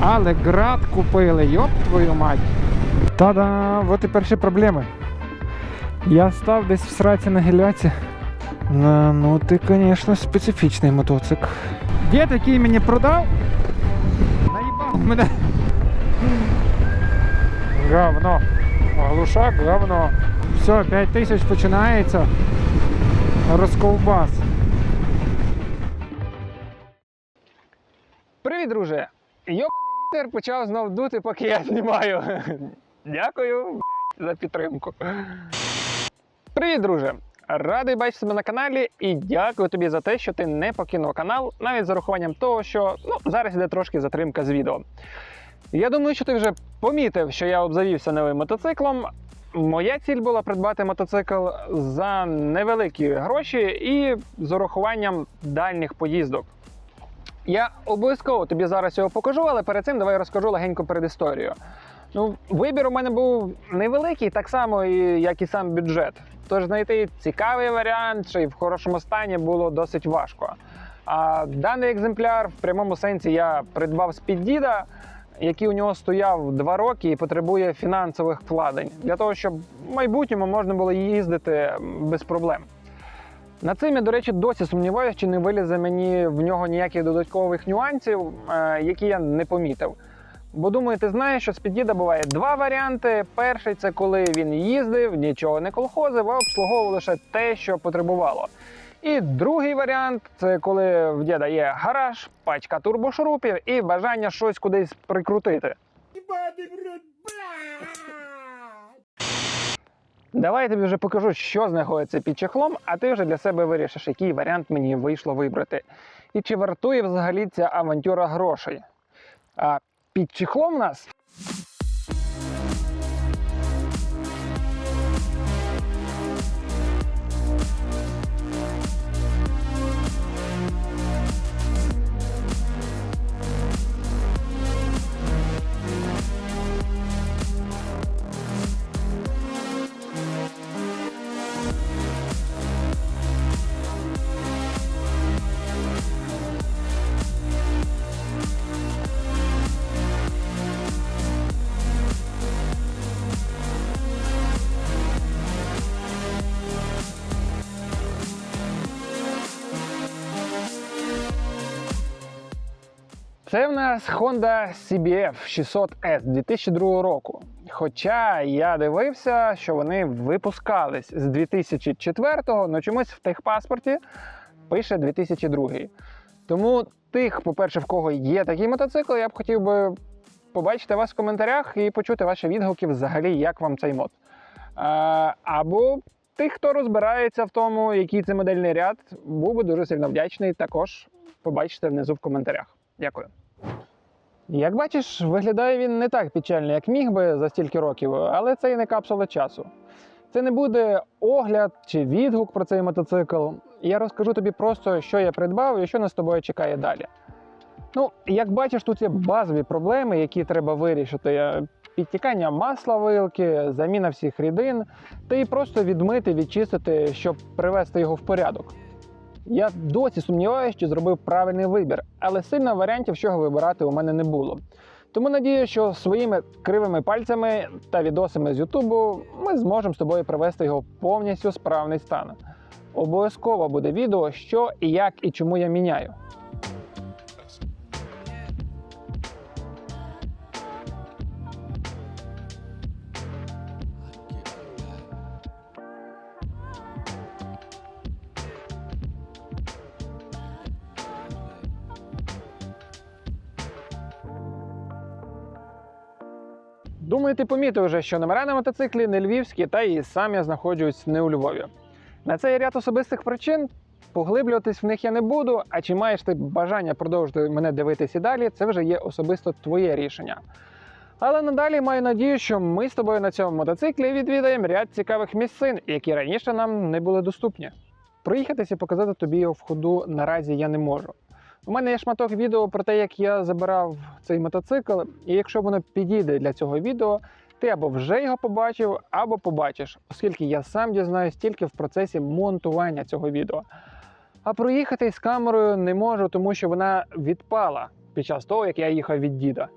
Але град купили, йоп твою мать. Та-да, от і перші проблеми. Я став десь в сраці на гіляці. Ну ти, звісно, специфічний мотоцикл. Дід, який мені продав, наїбав мене. Говно. Глушак, говно. Все, 5 тисяч починається. Розковбас. Привіт, друже! Йобаний вітер почав знов дути, поки я знімаю. Дякую за підтримку. Привіт, друже! Радий бачити тебе на каналі і дякую тобі за те, що ти не покинув канал, навіть з урахуванням того, що ну, зараз іде трошки затримка з відео. Я думаю, що ти вже помітив, що я обзавівся новим мотоциклом. Моя ціль була придбати мотоцикл за невеликі гроші і з урахуванням дальніх поїздок. Я обов'язково тобі зараз його покажу, але перед цим давай розкажу легенько передісторію. Ну, вибір у мене був невеликий, так само, як і сам бюджет. Тож знайти цікавий варіант, й в хорошому стані було досить важко. А даний екземпляр в прямому сенсі я придбав з-під діда, який у нього стояв два роки і потребує фінансових вкладень для того, щоб в майбутньому можна було їздити без проблем. На цим я, до речі, досі сумніваюся, чи не вилізе мені в нього ніяких додаткових нюансів, е, які я не помітив. Бо думаю, ти знаєш, що з під'їда буває два варіанти. Перший це коли він їздив, нічого не колхозив, а обслуговував лише те, що потребувало. І другий варіант це коли в діда є гараж, пачка турбошурупів і бажання щось кудись прикрутити. Давай я тобі вже покажу, що знаходиться під чехлом, а ти вже для себе вирішиш, який варіант мені вийшло вибрати. І чи вартує взагалі ця авантюра грошей. А під чехлом у нас Це в нас Honda CBF 600S 2002 року. Хоча я дивився, що вони випускались з 2004-го, але чомусь в техпаспорті пише 2002. Тому тих, по-перше, в кого є такий мотоцикл, я б хотів би побачити вас в коментарях і почути ваші відгуки взагалі, як вам цей мод. Або тих, хто розбирається в тому, який це модельний ряд, був би дуже сильно вдячний. Також побачите внизу в коментарях. Дякую. Як бачиш, виглядає він не так печально, як міг би за стільки років, але це і не капсула часу. Це не буде огляд чи відгук про цей мотоцикл. Я розкажу тобі просто, що я придбав і що нас з тобою чекає далі. Ну, як бачиш, тут є базові проблеми, які треба вирішити. Підтікання масла вилки, заміна всіх рідин, та і просто відмити, відчистити, щоб привести його в порядок. Я досі сумніваюся, чи зробив правильний вибір, але сильно варіантів, чого вибирати, у мене не було. Тому надію, що своїми кривими пальцями та відосами з Ютубу ми зможемо з тобою привести його повністю справний стан. Обов'язково буде відео, що і як і чому я міняю. Думаю, ти помітив вже, що номера на мотоциклі не львівські, та і сам я знаходжусь не у Львові. На це є ряд особистих причин. Поглиблюватись в них я не буду. А чи маєш ти бажання продовжити мене дивитися і далі, це вже є особисто твоє рішення. Але надалі маю надію, що ми з тобою на цьому мотоциклі відвідаємо ряд цікавих місцин, які раніше нам не були доступні. Проїхатися і показати тобі його в ходу наразі я не можу. У мене є шматок відео про те, як я забирав цей мотоцикл, і якщо воно підійде для цього відео, ти або вже його побачив, або побачиш, оскільки я сам дізнаюсь тільки в процесі монтування цього відео. А проїхати з камерою не можу, тому що вона відпала під час того, як я їхав від діда.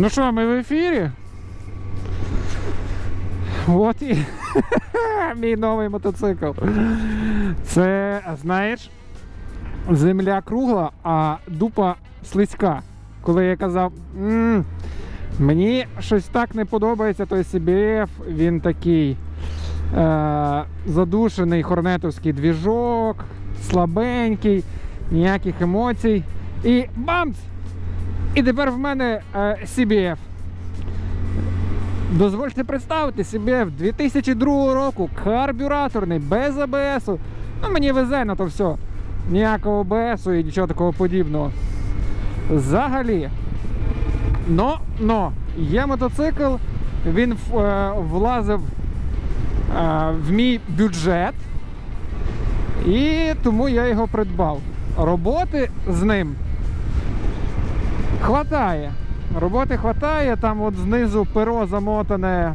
Ну що, ми в ефірі? От і мій новий мотоцикл. Це, знаєш, земля кругла, а дупа слизька. Коли я казав, «М, мені щось так не подобається, той CBF, він такий е, задушений хорнетовський двіжок, слабенький, ніяких емоцій. І бамц! І тепер в мене е, CBF. Дозвольте представити CBF 2002 року, карбюраторний, без АБС. Ну, мені везе на то все. Ніякого АБС і нічого такого подібного. Взагалі. Но, но, є мотоцикл, він е, влазив е, в мій бюджет. І тому я його придбав. Роботи з ним хватає. Роботи хватає, там от знизу перо замотане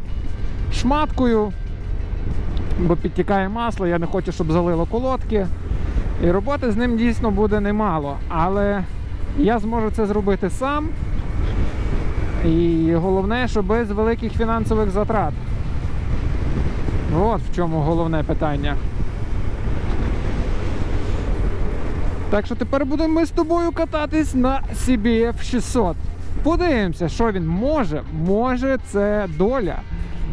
шматкою, бо підтікає масло, я не хочу, щоб залило колодки. І роботи з ним дійсно буде немало. Але я зможу це зробити сам. І головне, що без великих фінансових затрат. От в чому головне питання. Так що тепер будемо ми з тобою кататись на CBF 600. Подивимося, що він може. Може, це доля.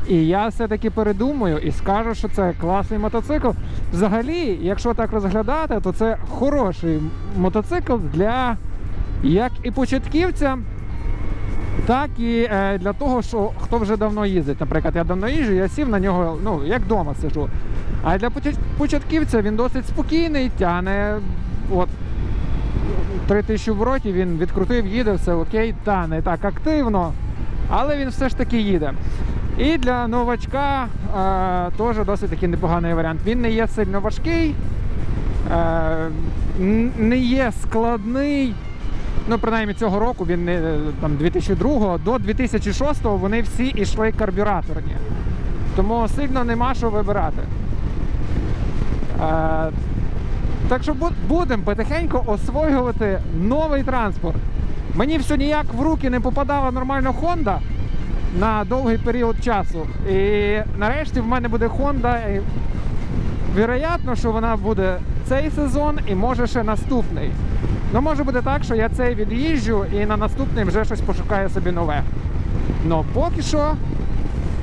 І я все-таки передумаю і скажу, що це класний мотоцикл. Взагалі, якщо так розглядати, то це хороший мотоцикл для як і початківця, так і е, для того, що хто вже давно їздить. Наприклад, я давно їжджу, я сів на нього, ну, як вдома сижу. А для початківця він досить спокійний, тяне. От, три тисячі в роті він відкрутив, їде, все окей, та не так активно, але він все ж таки їде. І для новачка е, теж досить такий непоганий варіант. Він не є сильно важкий, е, не є складний. Ну, принаймні цього року він не там 2002 до 2006 вони всі йшли карбюраторні. Тому сильно нема що вибирати. Е, так що будемо потихеньку освоювати новий транспорт. Мені все ніяк в руки не попадала нормально Honda на довгий період часу. І нарешті в мене буде Honda. І Віроятно, що вона буде цей сезон і може ще наступний. Ну, може буде так, що я цей від'їжджу і на наступний вже щось пошукаю собі нове. Ну поки що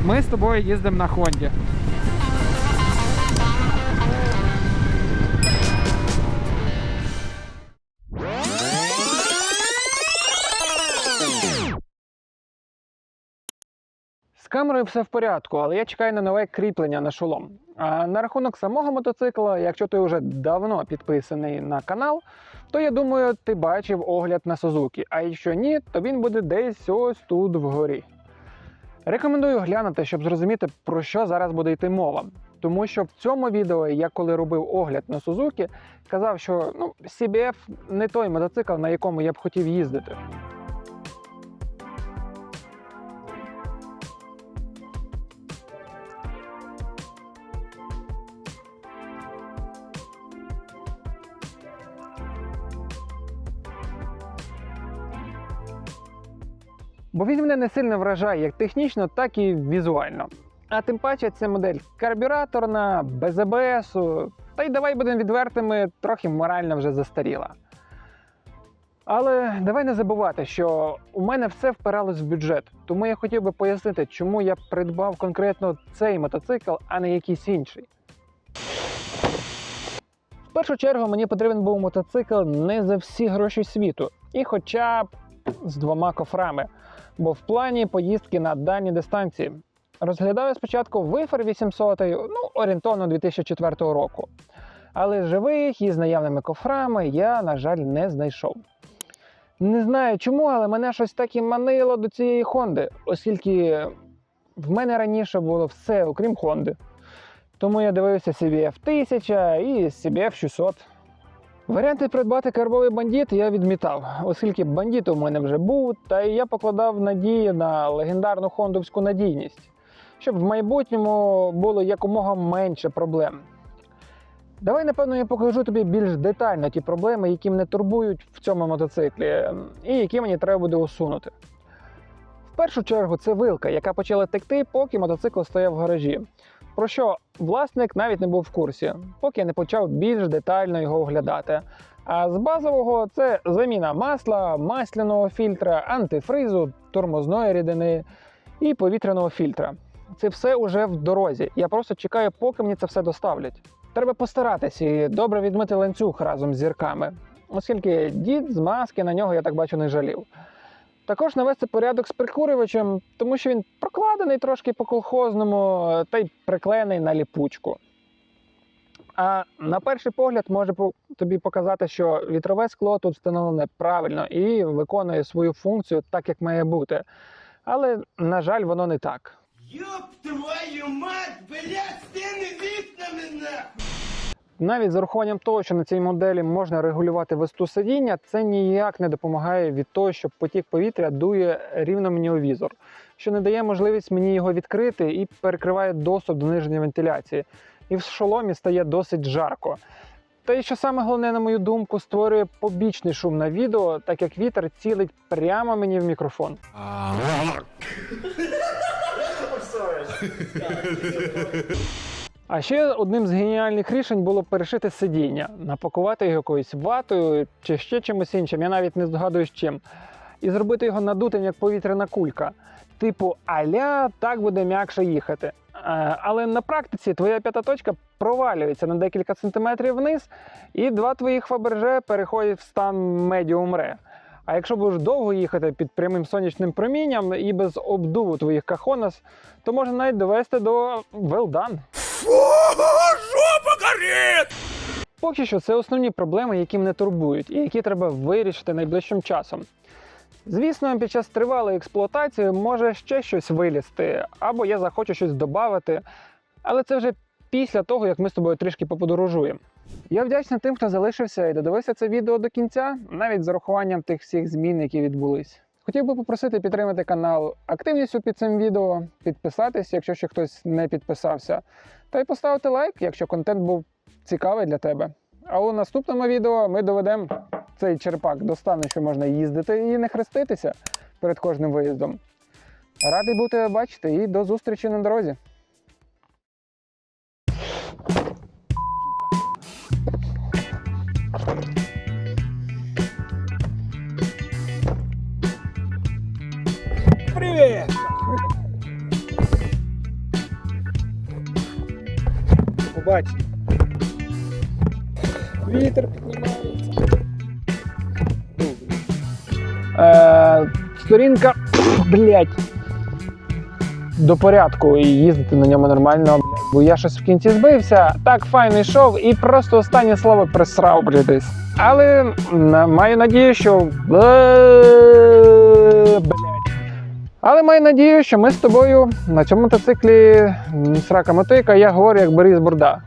ми з тобою їздимо на Хонді. Камерою все в порядку, але я чекаю на нове кріплення на шолом. А на рахунок самого мотоцикла, якщо ти вже давно підписаний на канал, то я думаю, ти бачив огляд на Сузуки. А якщо ні, то він буде десь ось тут вгорі. Рекомендую глянути, щоб зрозуміти, про що зараз буде йти мова. Тому що в цьому відео я коли робив огляд на Сузуки, казав, що ну, CBF не той мотоцикл, на якому я б хотів їздити. Бо він мене не сильно вражає як технічно, так і візуально. А тим паче це модель карбюраторна, без АБС, та й давай будемо відвертими, трохи морально вже застаріла. Але давай не забувати, що у мене все впиралось в бюджет, тому я хотів би пояснити, чому я придбав конкретно цей мотоцикл, а не якийсь інший. В першу чергу мені потрібен був мотоцикл не за всі гроші світу, і хоча б з двома кофрами, бо в плані поїздки на дальні дистанції. Розглядав я спочатку Вифер 800, ну, орієнтовно 2004 року. Але живих і з наявними кофрами я, на жаль, не знайшов. Не знаю чому, але мене щось так і манило до цієї Хонди, оскільки в мене раніше було все, окрім Хонди. Тому я дивився CBF 1000 і CBF 600. Варіанти придбати карбовий бандит я відмітав, оскільки бандит у мене вже був, та й я покладав надії на легендарну хондовську надійність, щоб в майбутньому було якомога менше проблем. Давай, напевно, я покажу тобі більш детально ті проблеми, які мене турбують в цьому мотоциклі, і які мені треба буде усунути. В першу чергу це вилка, яка почала текти, поки мотоцикл стояв в гаражі. Про що власник навіть не був в курсі, поки я не почав більш детально його оглядати. А з базового це заміна масла, масляного фільтра, антифризу, тормозної рідини і повітряного фільтра. Це все уже в дорозі. Я просто чекаю, поки мені це все доставлять. Треба постаратись і добре відмити ланцюг разом з зірками, оскільки дід з маски на нього, я так бачу, не жалів. Також навести порядок з прикурювачем, тому що він прокладений трошки по колхозному е, та й приклеєний на ліпучку. А на перший погляд може тобі показати, що вітрове скло тут встановлене правильно і виконує свою функцію так, як має бути. Але, на жаль, воно не так. Ёб твою мать, блядь, стены вікнами нахуй! Навіть з урахуванням того, що на цій моделі можна регулювати висоту сидіння, це ніяк не допомагає від того, що потік повітря дує рівно мені у візор, що не дає можливість мені його відкрити і перекриває доступ до нижньої вентиляції. І в шоломі стає досить жарко. Та й що саме головне, на мою думку, створює побічний шум на відео, так як вітер цілить прямо мені в мікрофон. А ще одним з геніальних рішень було перешити сидіння, напакувати його якоюсь ватою чи ще чимось іншим, я навіть не здогадуюсь чим. І зробити його надутим як повітряна кулька. Типу, аля так буде м'якше їхати. Е, Але на практиці твоя п'ята точка провалюється на декілька сантиметрів вниз, і два твоїх фаберже переходять в стан медіум ре. А якщо будеш довго їхати під прямим сонячним промінням і без обдуву твоїх кахонас, то можна навіть довести до well done. Поки що це основні проблеми, які мене турбують, і які треба вирішити найближчим часом. Звісно, під час тривалої експлуатації може ще щось вилізти, або я захочу щось додати, але це вже після того, як ми з тобою трішки поподорожуємо. Я вдячний тим, хто залишився і додивився це відео до кінця, навіть з урахуванням тих всіх змін, які відбулись. Хотів би попросити підтримати канал активністю під цим відео, підписатись, якщо ще хтось не підписався, та й поставити лайк, якщо контент був цікавий для тебе. А у наступному відео ми доведемо цей черпак до стану, що можна їздити і не хреститися перед кожним виїздом. Радий бути бачити і до зустрічі на дорозі. Привіт! Побачите. Вітер піднімається. Е, сторінка, блять, до порядку і їздити на ньому нормально, бо я щось в кінці збився, так файно йшов і просто останнє слово присрав, блядь, десь. Але маю надію, що. Але маю надію, що ми з тобою на цьому мотоциклі срака мотика, я говорю як Борис Бурда.